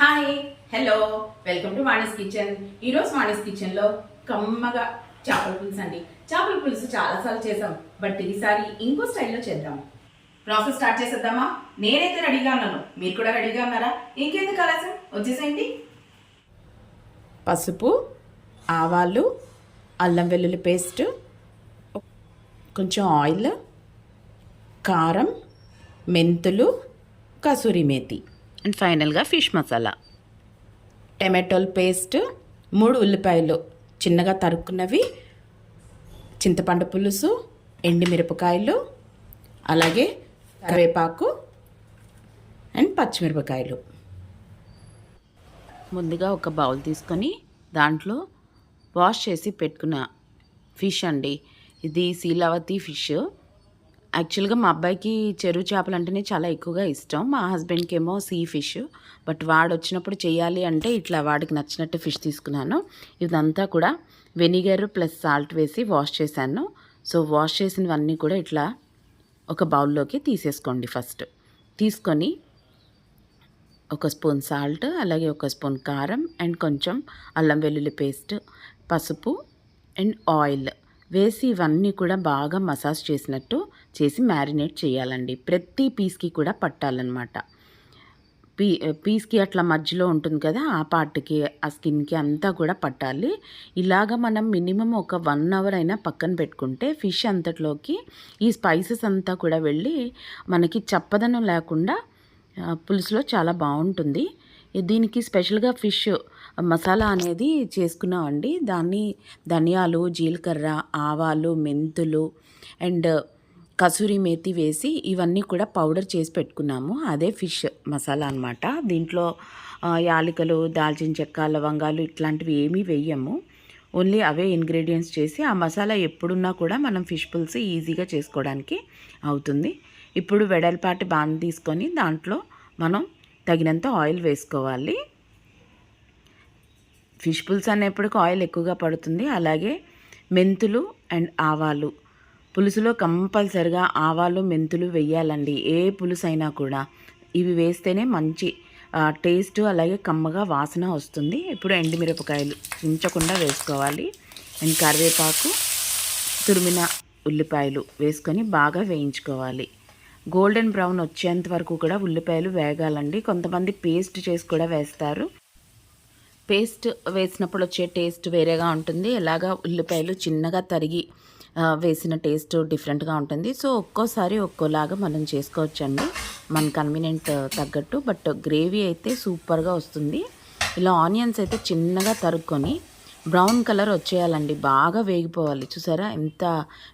Hi hello welcome to Vani's kitchen ఈరోజు వాణిస్ కిచెన్లో కమ్మగా చేపల పులుసు అండి. చేపల పులుసు చాలాసార్లు చేసాం బట్ ఈసారి ఇంకో స్టైల్లో చేద్దాం. ప్రాసెస్ స్టార్ట్ చేసేద్దామా? నేనైతే రెడీగా ఉన్నాను. మీరు కూడా రెడీగా ఉన్నారా? ఇంకెందుకు ఆలస్యం? వచ్చేసేయండి. పసుపు ఆవాలు అల్లం వెల్లుల్లి పేస్ట్ కొంచెం ఆయిల్ కారం మెంతులు కసూరి మేతి. అండ్ ఫైనల్గా ఫిష్ మసాలా. టమాటోల్ పేస్ట్ మూడు ఉల్లిపాయలు చిన్నగా తరుక్కున్నవి చింతపండు పులుసు ఎండిమిరపకాయలు అలాగే కరివేపాకు అండ్ పచ్చిమిరపకాయలు. ముందుగా ఒక బౌల్ తీసుకొని దాంట్లో వాష్ చేసి పెట్టుకున్న ఫిష్ అండి. ఇది శీలావతి ఫిష్. యాక్చువల్గా మా అబ్బాయికి చెరువు చేపలు అంటేనే చాలా ఎక్కువగా ఇష్టం. మా హస్బెండ్కి ఏమో సీ ఫిష్. బట్ వాడు వచ్చినప్పుడు చేయాలి అంటే ఇట్లా వాడికి నచ్చినట్టు ఫిష్ తీసుకున్నాను. ఇదంతా కూడా వెనిగర్ ప్లస్ సాల్ట్ వేసి వాష్ చేశాను. సో వాష్ చేసినవన్నీ కూడా ఇట్లా ఒక బౌల్లోకి తీసేసుకోండి ఫస్ట్. తీసుకొని ఒక స్పూన్ సాల్ట్ అలాగే ఒక స్పూన్ కారం అండ్ కొంచెం అల్లం వెల్లుల్లి పేస్ట్ పసుపు అండ్ ఆయిల్. వేసి ఇవన్నీ కూడా బాగా మసాజ్ చేసినట్టు చేసి మ్యారినేట్ చేయాలండి. ప్రతి పీస్కి కూడా పట్టాలన్నమాట. పీ పీస్కి అట్లా మధ్యలో ఉంటుంది కదా ఆ పార్ట్కి ఆ స్కిన్కి అంతా కూడా పట్టాలి. ఇలాగ మనం మినిమం ఒక వన్ అవర్ అయినా పక్కన పెట్టుకుంటే ఫిష్ అంతట్లోకి ఈ స్పైసెస్ అంతా కూడా వెళ్ళి మనకి చప్పదనం లేకుండా పులుసులో చాలా బాగుంటుంది. దీనికి స్పెషల్గా ఫిష్ మసాలా అనేది చేసుకున్నామండి. దాన్ని ధనియాలు జీలకర్ర ఆవాలు మెంతులు అండ్ కసూరి మేతి వేసి ఇవన్నీ కూడా పౌడర్ చేసి పెట్టుకున్నాము. అదే ఫిష్ మసాలా అనమాట దీంట్లో యాలకులు దాల్చిన చెక్క లవంగాలు ఇట్లాంటివి ఏమీ వేయము. ఓన్లీ అవే ఇంగ్రీడియంట్స్ చేసి ఆ మసాలా ఎప్పుడున్నా కూడా మనం ఫిష్ పులుసు ఈజీగా చేసుకోవడానికి అవుతుంది. ఇప్పుడు వెడల్పాటి బాణ తీసుకొని దాంట్లో మనం తగినంత ఆయిల్ వేసుకోవాలి. ఫిష్ పులుసు అనేప్పటికీ ఆయిల్ ఎక్కువగా పడుతుంది. అలాగే మెంతులు అండ్ ఆవాలు. పులుసులో కంపల్సరిగా ఆవాలు మెంతులు వేయాలండి. ఏ పులుసు అయినా కూడా. ఇవి వేస్తేనే మంచి టేస్ట్ అలాగే కమ్మగా వాసన వస్తుంది. ఇప్పుడు ఎండుమిరపకాయలు చించకుండా వేసుకోవాలి. అండ్ కరివేపాకు తురిమిన ఉల్లిపాయలు వేసుకొని బాగా వేయించుకోవాలి. గోల్డెన్ బ్రౌన్ వచ్చేంత వరకు కూడా ఉల్లిపాయలు వేగాలండి. కొంతమంది పేస్ట్ చేసి కూడా వేస్తారు. పేస్ట్ వేసినప్పుడు వచ్చే టేస్ట్ వేరేగా ఉంటుంది. ఎలాగా ఉల్లిపాయలు చిన్నగా తరిగి వేసిన టేస్ట్ డిఫరెంట్గా ఉంటుంది. సో ఒక్కోసారి ఒక్కోలాగా మనం చేసుకోవచ్చండి. మన కన్వీనియంట్ తగ్గట్టు. బట్ గ్రేవీ అయితే సూపర్గా వస్తుంది. ఇలా ఆనియన్స్ అయితే చిన్నగా తరుక్కొని బ్రౌన్ కలర్ వచ్చేయాలండి. బాగా వేగిపోవాలి. చూసారా? ఎంత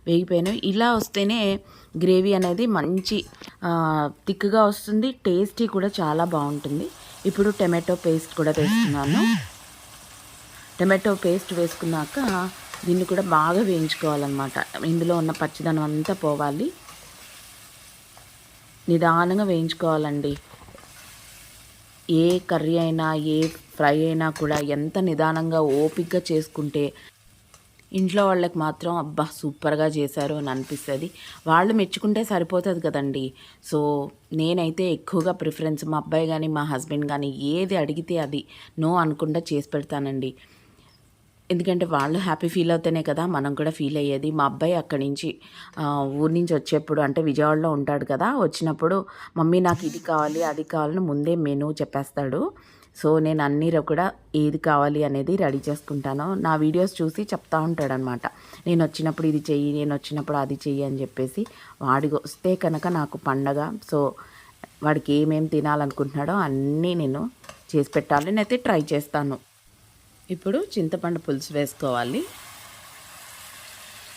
వేగిపోయినా. ఇలా వస్తేనే గ్రేవీ అనేది మంచి థిక్గా వస్తుంది. టేస్టీ కూడా చాలా బాగుంటుంది. ఇప్పుడు టమాటో పేస్ట్ కూడా వేస్తున్నాను. టమాటో పేస్ట్ వేసుకున్నాక దీన్ని కూడా బాగా వేయించుకోవాలన్నమాట. ఇందులో ఉన్న పచ్చిదనం అంతా పోవాలి. నిదానంగా వేయించుకోవాలండి. ఏ కర్రీ అయినా ఏ ఫ్రై అయినా కూడా ఎంత నిదానంగా ఓపికగా చేసుకుంటే ఇంట్లో వాళ్ళకి మాత్రం అబ్బా సూపర్గా చేశారు అని అనిపిస్తుంది. వాళ్ళు మెచ్చుకుంటే సరిపోతుంది కదండి. సో నేనైతే ఎక్కువగా ప్రిఫరెన్స్ మా అబ్బాయి కానీ మా హస్బెండ్ కానీ ఏది అడిగితే అది నో అనకుండా చేసి పెడతానండి. ఎందుకంటే వాళ్ళు హ్యాపీ ఫీల్ అవుతేనే కదా మనం కూడా ఫీల్ అయ్యేది. మా అబ్బాయి అక్కడి నుంచి ఊరి నుంచి వచ్చేప్పుడు అంటే విజయవాడలో ఉంటాడు కదా వచ్చినప్పుడు మమ్మీ నాకు ఇది కావాలి అది కావాలని ముందే మెనూ చెప్పేస్తాడు. సో నేను అన్నీ కూడా ఏది కావాలి అనేది రెడీ చేసుకుంటాను. నా వీడియోస్ చూసి చెప్తా ఉంటాడనమాట. నేను వచ్చినప్పుడు ఇది చెయ్యి నేను వచ్చినప్పుడు అది చెయ్యి అని చెప్పేసి వాడికి వస్తే కనుక నాకు పండగ సో వాడికి ఏమేమి తినాలనుకుంటున్నాడో అన్నీ నేను చేసి పెట్టాలి. నేనైతే ట్రై చేస్తాను. ఇప్పుడు చింతపండు పులుసు వేసుకోవాలి.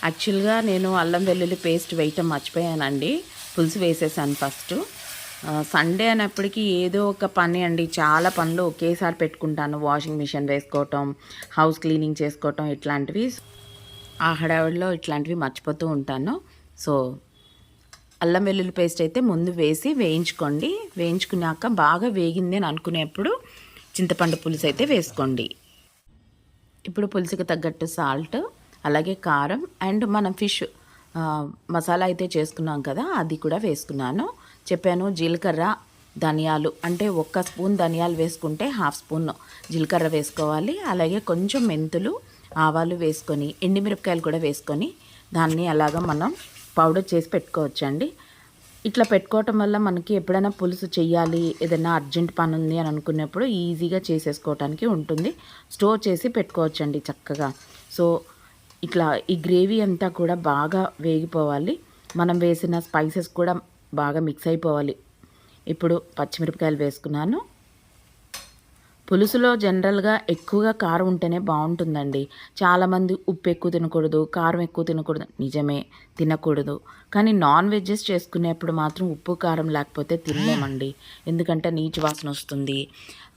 యాక్చువల్గా నేను అల్లం వెల్లుల్లి పేస్ట్ వేయటం మర్చిపోయానండి. పులుసు వేసేసాను ఫస్ట్. సండే అనేప్పటికీ ఏదో ఒక పని అండి. చాలా పనులు ఒకేసారి పెట్టుకుంటాను. వాషింగ్ మిషన్ వేసుకోవటం హౌస్ క్లీనింగ్ చేసుకోవటం ఇట్లాంటివి. ఆ హడావిడిలో ఇట్లాంటివి మర్చిపోతూ ఉంటాను. సో అల్లం వెల్లుల్లి పేస్ట్ అయితే ముందు వేసి వేయించుకోండి. వేయించుకున్నాక బాగా వేగింది అని అనుకునేప్పుడు చింతపండు పులుసు అయితే వేసుకోండి. ఇప్పుడు పులుసుకి తగ్గట్టు సాల్ట్ అలాగే కారం అండ్ మనం ఫిష్ మసాలా అయితే చేసుకున్నాం కదా అది కూడా వేసుకున్నాను. చెప్పాను జీలకర్ర ధనియాలు. అంటే ఒక్క స్పూన్ ధనియాలు వేసుకుంటే హాఫ్ స్పూన్ జీలకర్ర వేసుకోవాలి. అలాగే కొంచెం మెంతులు ఆవాలు వేసుకొని ఎండిమిరపకాయలు కూడా వేసుకొని దాన్ని అలాగా మనం పౌడర్ చేసి పెట్టుకోవచ్చండి. ఇట్లా పెట్టుకోవటం వల్ల మనకి ఎప్పుడైనా పులుసు చేయాలి ఏదైనా అర్జెంట్ పని ఉంది అని అనుకున్నప్పుడు ఈజీగా చేసేసుకోవటానికి ఉంటుంది. స్టోర్ చేసి పెట్టుకోవచ్చండి చక్కగా. సో ఇట్లా ఈ గ్రేవీ అంతా కూడా బాగా వేగిపోవాలి. మనం వేసిన స్పైసెస్ కూడా బాగా మిక్స్ అయిపోవాలి. ఇప్పుడు పచ్చిమిరపకాయలు వేసుకున్నాను. పులుసులో జనరల్గా ఎక్కువగా కారం ఉంటేనే బాగుంటుందండి. చాలామంది ఉప్పు ఎక్కువ తినకూడదు కారం ఎక్కువ తినకూడదు నిజమే తినకూడదు. కానీ నాన్ వెజ్జెస్ చేసుకునేప్పుడు మాత్రం ఉప్పు కారం లేకపోతే తినలేమండి. ఎందుకంటే నీచు వాసన వస్తుంది.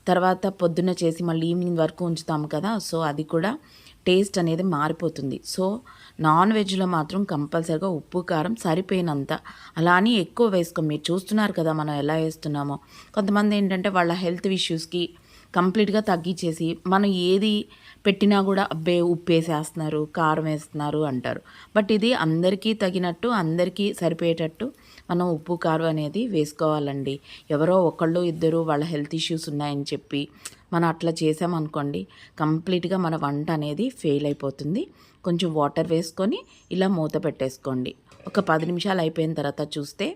తర్వాత పొద్దున్న చేసి మళ్ళీ ఈవినింగ్ వరకు ఉంచుతాము కదా సో అది కూడా టేస్ట్ అనేది మారిపోతుంది. సో నాన్ వెజ్లో మాత్రం కంపల్సరిగా ఉప్పు కారం సరిపోయినంత. అలా అని ఎక్కువ వేసుకోం. మీరు చూస్తున్నారు కదా మనం ఎలా వేస్తున్నామో. కొంతమంది ఏంటంటే వాళ్ళ హెల్త్ ఇష్యూస్కి కంప్లీట్గా తగ్గించేసి మనం ఏది పెట్టినా కూడా అబ్బే ఉప్పు వేసేస్తున్నారు కారం వేస్తున్నారు అంటారు. బట్ ఇది అందరికీ తగినట్టు అందరికీ సరిపోయేటట్టు మనం ఉప్పు కారం అనేది వేసుకోవాలండి. ఎవరో ఒకళ్ళు ఇద్దరు వాళ్ళ హెల్త్ ఇష్యూస్ ఉన్నాయని చెప్పి మనం అట్లా చేసామనుకోండి కంప్లీట్గా మన వంట అనేది ఫెయిల్ అయిపోతుంది. కొంచెం వాటర్ వేసుకొని ఇలా మూత పెట్టేసుకోండి. ఒక పది నిమిషాలు అయిపోయిన తర్వాత చూస్తే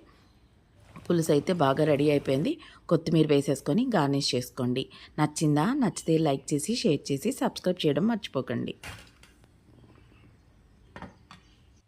పులుసు అయితే బాగా రెడీ అయిపోయింది. కొత్తిమీర వేసేసుకొని గార్నిష్ చేసుకోండి. నచ్చిందా? నచ్చితే లైక్ చేసి షేర్ చేసి సబ్స్క్రైబ్ చేయడం మర్చిపోకండి.